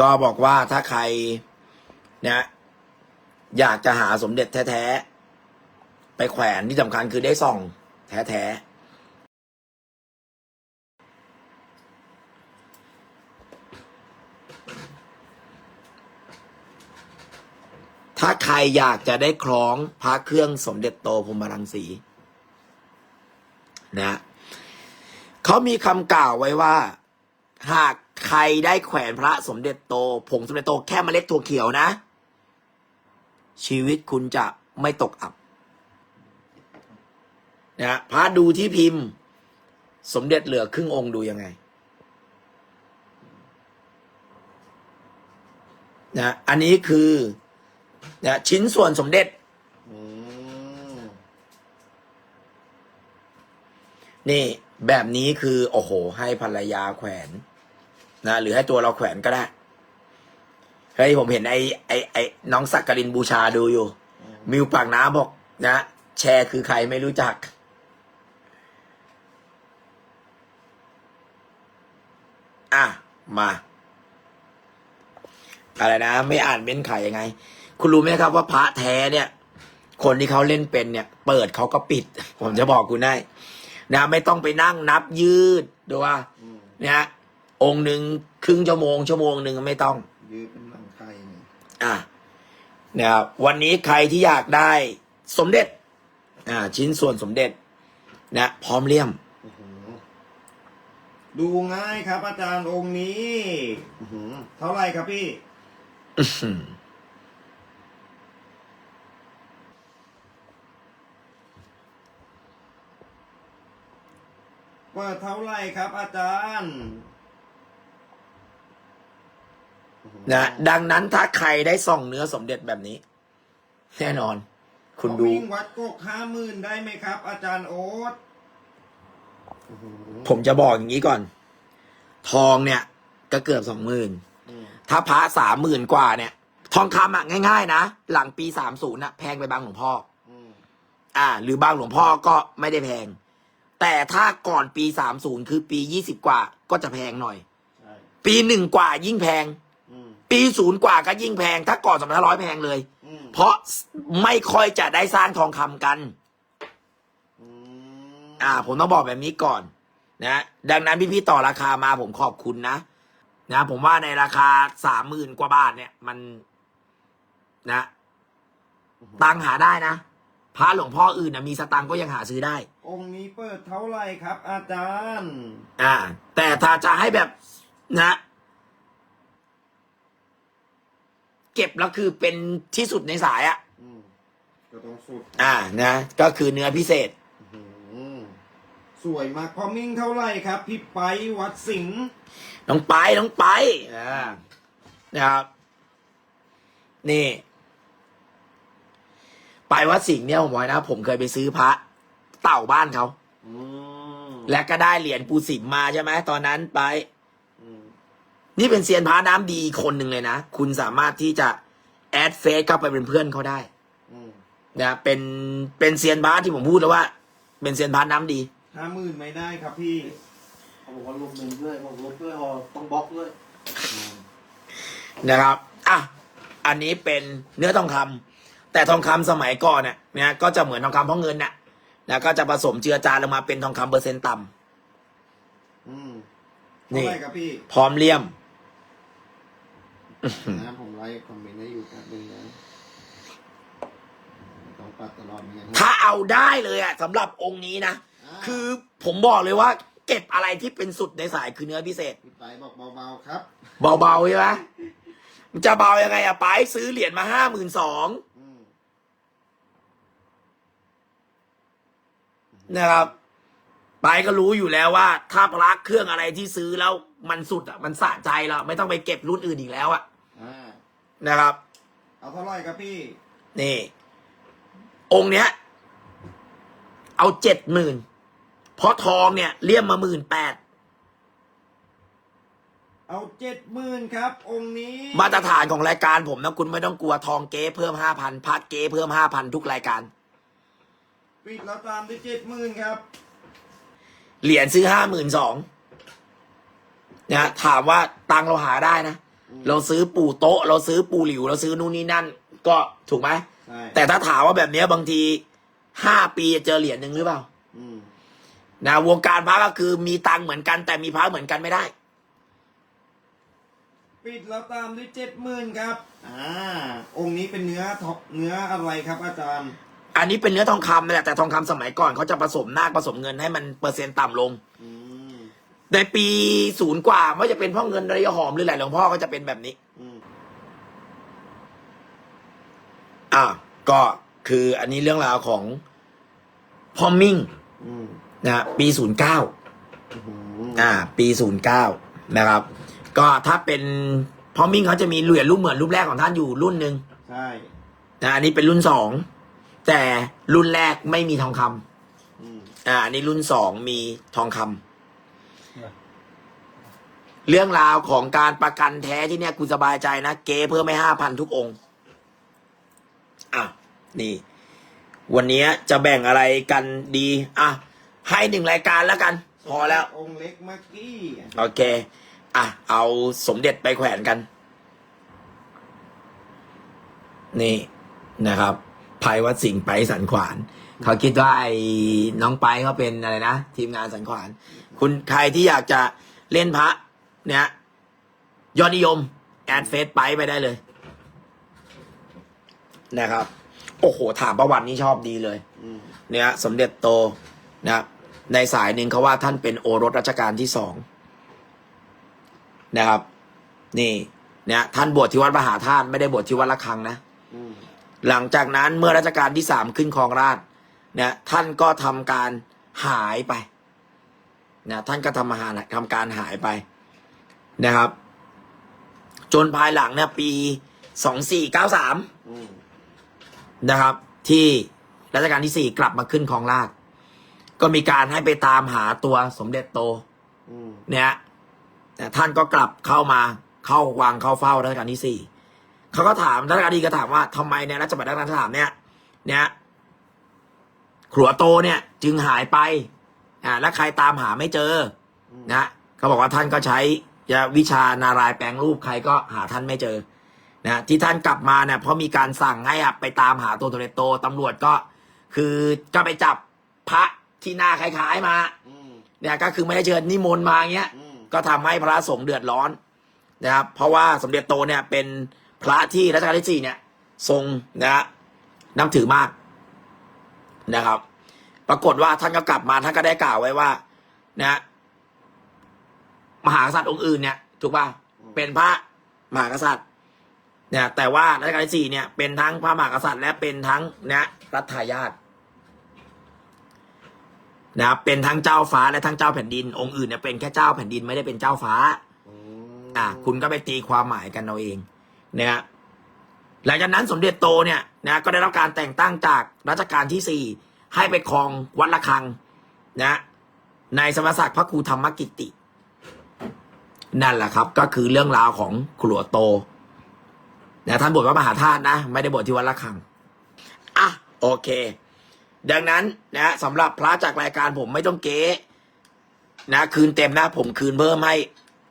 ก็บอกว่าถ้าใครนะอยากจะหาสมเด็จแท้ๆ ไปแขวนที่สำคัญคือได้ส่อง แท้ๆถ้าใครอยากจะได้คล้องพระเครื่องสมเด็จโตพรมรังสีนะเขามีคำกล่าวไว้ว่า หากใครได้แขวนพระสมเด็จโต ผงสมเด็จโตแค่เมล็ดถั่วเขียวนะ ชีวิตคุณจะไม่ตกอับนะพระดูที่พิมพ์ สมเด็จเหลือครึ่งองค์ดูยังไง นะอันนี้คือนะชิ้นส่วนสมเด็จอืมนี่ แบบนี้คือโอ้โห ให้ภรรยาแขวนนะหรือให้ตัวเราแขวนก็ได้เฮ้ยผมเห็นไอ้ไอ้ไอ้น้องสักกรินบูชาดูอยู่ มิวปากน้ำบอกนะ แชร์คือใครไม่รู้จัก อะ มา อะไรนะ ไม่อ่านเม้นไขยังไง คุณรู้ไหมครับว่าพระแท้เนี่ย คนที่เขาเล่นเป็นเนี่ย เปิดเขาก็ปิด ผมจะบอกคุณได้ นะไม่ต้องไปนั่งนับยืดดูว่าอืมนะฮะองค์หนึ่งครึ่งชั่วโมงชั่วโมงหนึ่งไม่ต้อง ยืดเป็นหนังไข่เนี่ยอะนะครับวันนี้ใครที่อยากได้สมเด็จ อ่า ชิ้นส่วนสมเด็จ นะ พร้อมเลี่ยมโอ้โหดูง่ายครับอาจารย์องค์นี้อื้อหือเท่าไหร่ครับพี่ เปิดเท่าไหร่ครับ อาจารย์อื้อหือนะดังนั้นถ้าใครได้ส่องเนื้อสมเด็จแบบนี้ แน่นอน คุณดูเขาวิ่งวัดกกห้าหมื่นได้ไหมครับ อาจารย์โอ๊ตอื้อหือผมจะบอกอย่างนี้ก่อน ทองเนี่ย ก็เกือบสองหมื่นอืมถ้าพระสามหมื่นกว่าเนี่ย ทองคำอะง่ายๆนะ หลังปีสามศูนย์ะแพงไปบางหลวงพ่อ อืม อ่า หรือบางหลวงพ่อก็ไม่ได้แพง แต่ถ้าก่อนปีสามศูนย์คือปียี่สิบกว่าก็จะแพงหน่อย ใช่ปีหนึ่งกว่ายิ่งแพง อืมปีศูนย์กว่าก็ยิ่งแพง ถ้าก่อนสองพันห้าร้อยแพงเลย อืมเพราะไม่ค่อยจะได้สร้างทองคำกัน อืมอ่า ผมต้องบอกแบบนี้ก่อน นะดังนั้นพี่ๆต่อราคามาผมขอบคุณนะนะผมว่าในราคาสามหมื่นกว่าบาทเนี่ย มันนะตังค์หาได้นะ พระหลวงพ่ออื่นนะมีสตังค์ก็ยังหาซื้อได้ องค์นี้เปิดเท่าไหร่ครับ อาจารย์ อ่า แต่ถ้าจะให้แบบนะ เก็บแล้วคือเป็นที่สุดในสายอะ่ะ อืมก็ต้องสุดอ่านะ ก็คือเนื้อพิเศษ อื้อหือสวยมากพอมิ่งเท่าไหร่ครับ พี่ไปวัดสิงห์น้องไปน้องไปอ่านะครับ นี่ ไปวัดสิงห์เนี่ยผมบอกนะ ผมเคยไปซื้อพระ เต่าบ้านเขาอืมและก็ได้เหรียญปูสิมมาใช่ไหมตอนนั้นไป อืมนี่เป็นเซียนพระน้ำดีคนหนึ่งเลยนะ คุณสามารถที่จะแอดเฟซเข้าไปเป็นเพื่อนเขาได้อืมนะเป็นเป็นเซียนพระที่ผมพูดแล้วว่า เป็นเซียนพระน้ำดี ห้าหมื่นไม่ได้ครับพี่เขาบอกว่าลบเงินด้วยบอกลบด้วยพอต้องบล็อกด้วยอืมนะครับ อะ อันนี้เป็นเนื้อทองคำ แต่ทองคำสมัยก่อนเนี่ยนะก็จะเหมือนทองคำเพราะเงินน่ะนะก็จะผสมเจือจานลงมาเป็นทองคำเปอร์เซ็นต์ต่ำอืมนี่เท่าไหร่ครับพี่พร้อมเลี่ยมนะผมไลค์คอมเมนต์ให้อยู่แป๊บนึงนะต้องปัดตลอดเหมือนกันนะถ้าเอาได้เลยอะสำหรับองค์นี้นะาคือผมบอกเลยว่า เก็บอะไรที่เป็นสุดในสายคือเนื้อพิเศษพี่ไปบอกเบาๆครับ เบาๆใช่ไหมมันจะเบายังไงอะไปซื้อเหรียญมาห้าหมื่นสอง อืม นะครับ ไปก็รู้อยู่แล้วว่า ถ้าพระเครื่องอะไรที่ซื้อแล้วมันสุดอะมันสะใจแล้วไม่ต้องไปเก็บรุ่นอื่นอีกแล้วอะอ่านะครับ เอาเท่าไหร่ครับพี่นี่ องค์เนี้ย เอาเจ็ดหมื่นเพราะทองเนี่ยเลี่ยมมาหมื่นแปดเอาเจ็ดหมื่นครับ องค์นี้มาตรฐานของรายการผมนะคุณไม่ต้องกลัวทองเก๊เพิ่มห้าพันพัดเก๊เพิ่มห้าพันทุกรายการ ปิดแล้วตามด้วยเจ็ดหมื่นครับ เหรียญซื้อห้าหมื่นสองนะถามว่าตังค์เราหาได้นะอืเราซื้อปูโต๊ะ เราซื้อปูหลิว เราซื้อนู่นนี่นั่น ก็ถูกไหมใช่แต่ถ้าถามว่าแบบเนี้ยบางทีห้าปีจะเจอเหรียญหนึ่งหรือเปล่าอืมนะวงการพระก็คือมีตังค์เหมือนกัน แต่มีพระเหมือนกันไม่ได้ ปิดแล้วตามด้วยเจ็ดหมื่นครับ อ่า องค์นี้เป็นเนื้อทองเนื้ออะไรครับอาจารย์ อันนี้เป็นเนื้อทองคำนั่นแหละแต่ทองคำสมัยก่อนเขาจะผสมนาคผสมเงินให้มันเปอร์เซ็นต์ต่ำลงอืมในปีศูนย์กว่าไม่ว่าจะเป็นพ่อเงินระยะหอมหรือไหลหลวงพ่อก็จะเป็นแบบนี้อืมอ่าก็คืออันนี้เรื่องราวของพ่อมิ่งอืมนะฮะปีศูนย์เก้าอื้อหืออ่า ปีศูนย์เก้านะครับ ก็ถ้าเป็นพ่อมิ่งเขาจะมีเหรียญรูปเหมือนรูปแรกของท่านอยู่รุ่นหนึ่งใช่นะอันนี้เป็นรุ่นสอง แต่รุ่นแรกไม่มีทองคำอืมอ่าอันนี้รุ่นสองมีทองคำเรื่องราวของการประกันแท้ที่เนี่ยคุณสบายใจนะ เก๋เพิ่มไม่ห้าพันทุกองค์ อะ นี่ วันนี้จะแบ่งอะไรกันดี อะ ให้หนึ่งรายการแล้วกัน พอแล้ว องค์เล็กเมื่อกี้โอเค อะ เอาสมเด็จไปแขวนกัน นี่นะครับ ภัยวัดสิงห์ไปสันขวาน เขาคิดว่าไอ้น้องไปเขาเป็นอะไรนะทีมงานสันขวาน คุณใครที่อยากจะเล่นพระเนี่ยยอดนิยม แอดเฟซไปไปได้เลย นะครับ โอ้โห ถามประวัตินี่ชอบดีเลยเนี่ยสมเด็จโตนะครับในสายหนึ่งเขาว่าท่านเป็นโอรสรัชกาลที่สองนะครับ นี่ เนี่ย ท่านบวชที่วัดมหาธาตุไม่ได้บวชที่วัดละคังนะอื หลังจากนั้นเมื่อรัชกาลที่สามขึ้นครองราชย์เนี่ยท่านก็ทำการหายไปนะท่านก็ทำมาหาทำการหายไปนะครับ จนภายหลังเนี่ยปีสองสี่เก้าสามอืมนะครับ ที่รัชกาลที่สี่กลับมาขึ้นครองราชย์ก็มีการให้ไปตามหาตัวสมเด็จโตอืมเนี่ยแต่ท่านก็กลับเข้ามาเข้าวังเข้าเฝ้ารัชกาลที่สี่ เขาก็ถามรัชกาลที่ก็ถามว่าทำไมในรัชบัลลังก์ที่สามเนี่ยเนี่ยขัวโตเนี่ยจึงหายไปอ่าและใครตามหาไม่เจอนะเขาบอกว่าท่านก็ใช้วิชานารายณ์แปลงรูปใครก็หาท่านไม่เจอนะที่ท่านกลับมาเนี่ยเพราะมีการสั่งให้อะไปตามหาตัวโตเลโตตำรวจก็ คือก็ไปจับพระที่หน้าคล้ายๆมาอืมเนี่ยก็คือไม่ได้เชิญนิมนต์มาเงี้ยอืมก็ทำให้พระสงฆ์เดือดร้อนนะครับเพราะว่าสมเด็จโตเนี่ยเป็น พระที่รัชกาลที่สี่เนี่ยทรงนะฮะนับถือมากนะครับ ปรากฏว่าท่านก็กลับมาท่านก็ได้กล่าวไว้ว่า นะมหากษัตริย์องค์อื่นเนี่ยถูกป่ะเป็นพระมหากษัตริย์เนี่ยแต่ว่ารัชกาลที่สี่เนี่ยเป็นทั้งพระมหากษัตริย์ และเป็นทั้งนะรัฐทายาทนะครับเป็นทั้งเจ้าฟ้าและทั้งเจ้าแผ่นดิน องค์อื่นเนี่ยเป็นแค่เจ้าแผ่นดินไม่ได้เป็นเจ้าฟ้าอืมอะคุณก็ไปตีความหมายกันเอาเอง นะฮะหลังจากนั้นสมเด็จโตเนี่ยนะก็ได้รับการแต่งตั้งจากรัชกาลที่สี่ให้ไปครองวัดระฆังนะในสมณศักดิ์พระครูธรรมกิติ นั่นแหละครับ ก็คือเรื่องราวของครัวโตนะท่านบวชว่ามหาธาตุนะ ไม่ได้บวชที่วัดระฆังอะโอเค ดังนั้นนะสำหรับพระจากรายการผมไม่ต้องเก๊นะ คืนเต็มนะ ผมคืนเพิ่มให้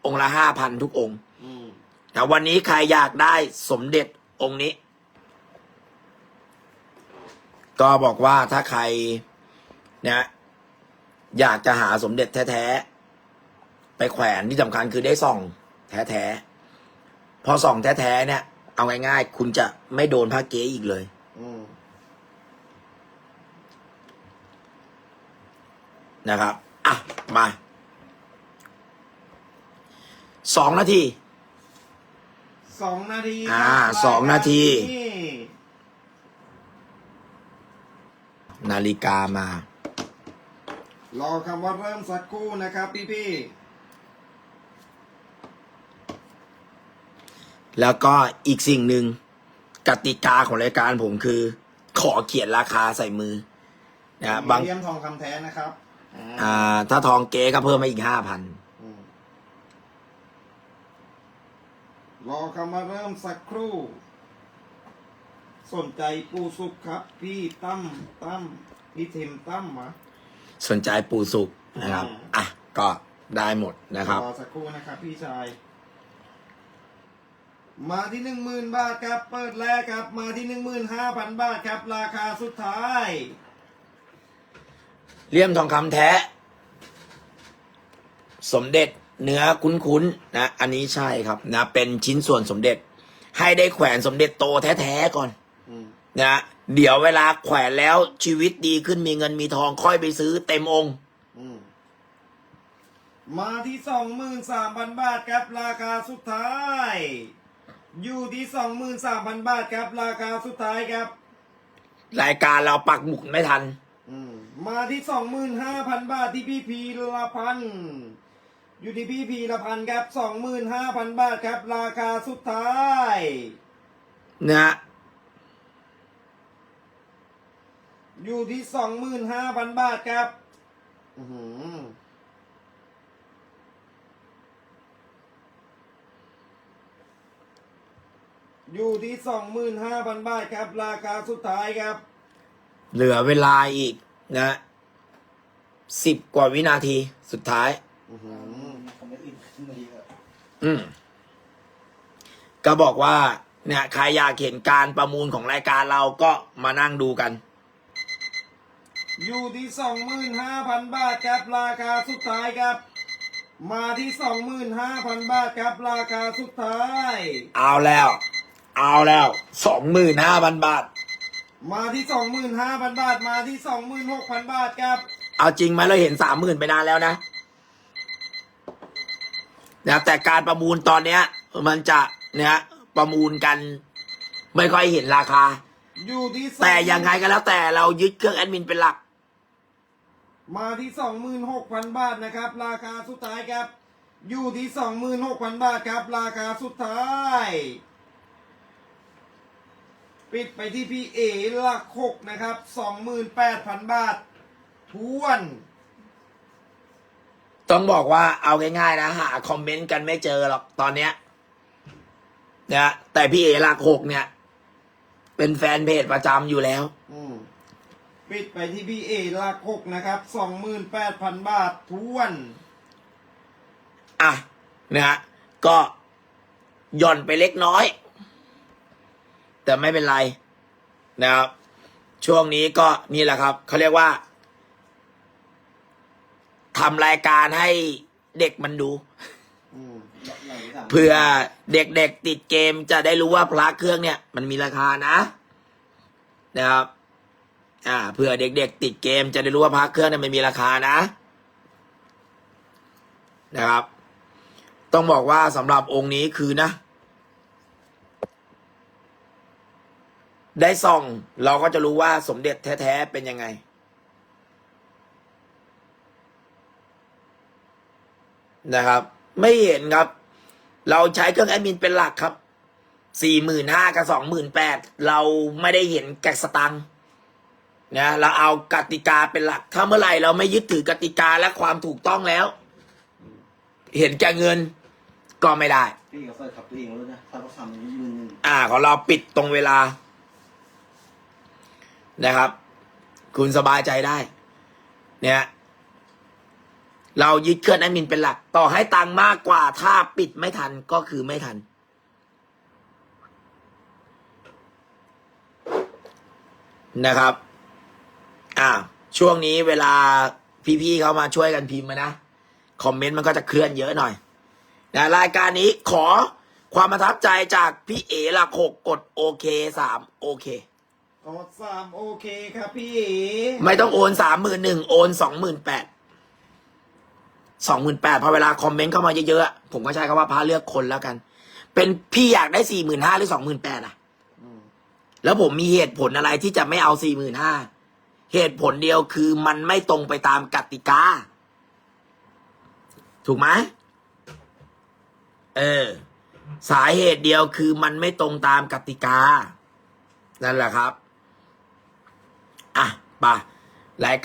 องค์ละห้าพันทุกองค์ อืมนะวันนี้ใครอยากได้สมเด็จองค์นี้ ก็บอกว่าถ้าใครนะอยากจะหาสมเด็จแท้ๆ ไปแขวนที่สำคัญคือได้ส่อง แท้ๆ พอส่องแท้ๆเนี่ย เอาง่ายๆ คุณจะไม่โดนพระเก๊อีกเลยนะครับ อะ มา สองนาที สองนาทีอ่าครับสองนาทีนี่นาฬิกามารอคำว่าเริ่มสักครู่นะครับพี่พี่แล้วก็อีกสิ่งหนึ่งกติกาของรายการผมคือ ขอเขียนราคาใส่มือๆนะบางเลี่ยมทองคำแท้นะครับ อ่า ถ้าทองเก๊ก็เพิ่มมาอีกห้าพัน อืม รอคำว่าเริ่มสักครู่ สนใจปูสุกครับ พี่ตั้มตั้มพี่เทมตั้มมะสนใจปูสุกนะครับ อะ ก็ได้หมดนะครับ รอสักครู่นะครับ พี่ชาย มาที่หนึ่งหมื่นบาทครับ เปิดแรกครับ มาที่หนึ่งหมื่นห้าพันบาทครับ ราคาสุดท้ายเลี่ยมทองคำแท้ สมเด็จ เนื้อคุ้นๆนะอันนี้ใช่ครับนะเป็นชิ้นส่วนสมเด็จ ให้ได้แขวนสมเด็จโตแท้ๆก่อนอืมนะเดี๋ยวเวลาแขวนแล้วชีวิตดีขึ้นมีเงินมีทองค่อยไปซื้อเต็มองค์อืมมาที่สองหมื่นสามพันบาทครับราคาสุดท้าย อยู่ที่สองหมื่นสามพันบาทครับราคาสุดท้ายครับ รายการเราปักหมุกไม่ทันอืมมาที่สองหมื่นห้าพันบาทที่พี่พีละพัน อยู่ที่พี่พีละพันครับสองหมื่นห้าพันบาทครับ ราคาสุดท้ายนะอยู่ที่สองหมื่นห้าพันบาทครับอือหืออยู่ที่สองหมื่นห้าพันบาทครับ ราคาสุดท้ายครับ เหลือเวลาอีกนะสิบกว่าวินาทีสุดท้าย อือหือ ก็บอกว่า เนี่ยใครอยากเห็นการประมูลของรายการเราก็มานั่งดูกัน อยู่ที่สองหมื่นห้าพันบาทครับราคาสุดท้ายครับ มาที่สองหมื่นห้าพันบาทครับราคาสุดท้าย เอาแล้ว เอาแล้วสองหมื่นห้าพันบาท มาที่สองหมื่นห้าพันบาท มาที่สองหมื่นหกพันบาทครับ เอาจริงไหมเราเห็นสามหมื่นไปนานแล้วนะ นะแต่การประมูลตอนเนี้ย มันจะเนี่ยประมูลกันไม่ค่อยเห็นราคา อยู่ที่แต่ยังไงก็แล้วแต่เรายึดเครื่องแอดมินเป็นหลัก มาที่สองหมื่นหกพันบาทนะครับ ราคาสุดท้ายครับ อยู่ที่สองหมื่นหกพันบาทครับ ราคาสุดท้าย ปิดไปที่พี่เอหลักหกนะครับสองหมื่นแปดพันบาททวน ต้องบอกว่าเอาง่ายๆนะหาคอมเมนต์กันไม่เจอหรอกตอนเนี้ยนะแต่พี่เอหลักหกเนี่ย เป็นแฟนเพจประจำอยู่แล้ว อืมปิดไปที่พี่เอหลักหกนะครับสองหมื่นแปดพันบาททวน อะนะฮะก็หย่อนไปเล็กน้อย แต่ไม่เป็นไรนะครับ ช่วงนี้ก็นี่แหละครับ เขาเรียกว่า ทำรายการให้เด็กมันดูอืมไหลสามเพื่อเด็กๆติดเกมจะได้รู้ว่าพระเครื่องเนี่ย มันมีราคานะ นะครับ อ่าเพื่อเด็กๆติดเกมจะได้รู้ว่าพระเครื่องเนี่ยมันมีราคานะ นะครับ ต้องบอกว่าสำหรับองค์นี้คือนะ ได้ส่องเราก็จะรู้ว่าสมเด็จแท้ๆเป็นยังไง นะครับ ไม่เห็นครับ เราใช้เครื่องแอดมินเป็นหลักครับสี่หมื่นห้ากับสองหมื่นแปดเราไม่ได้เห็นแกะสตังค์นะเราเอากติกาเป็นหลัก ถ้าเมื่อไหร่เราไม่ยึดถือกติกาและความถูกต้องแล้ว เห็นแก่เงินก็ไม่ได้พี่ก็ใส่ขับตัวเองแล้วนะถ้าเขาทำมือหนึ่งอ่า ของเราปิดตรงเวลา นะครับ คุณสบายใจได้ เนี่ย เรายึดเครื่องแอดมินเป็นหลัก ต่อให้ตังค์มากกว่า ถ้าปิดไม่ทันก็คือไม่ทัน นะครับ อ่า ช่วงนี้เวลาพี่ๆเขามาช่วยกันพิมพ์มานะ คอมเมนต์มันก็จะเคลื่อนเยอะหน่อยนะรายการนี้ขอความประทับใจจากพี่เอหลักหกกดโอเคสามโอเคกดสามโอเคครับพี่เอไม่ต้องโอนสามหมื่นหนึ่งโอนสองหมื่นแปด สองหมื่นแปดพอเวลาคอมเมนต์เข้ามาเยอะๆผมก็ใช้คำว่าพาเลือกคนแล้วกัน เป็นพี่อยากได้สี่หมื่นห้าหรือสองหมื่นแปดอะอืมแล้วผมมีเหตุผลอะไรที่จะไม่เอาสี่หมื่นห้าเหตุผลเดียวคือมันไม่ตรงไปตามกติกา ถูกไหมเออ สาเหตุเดียวคือมันไม่ตรงตามกติกา นั่นแหละครับ อะไปรายการ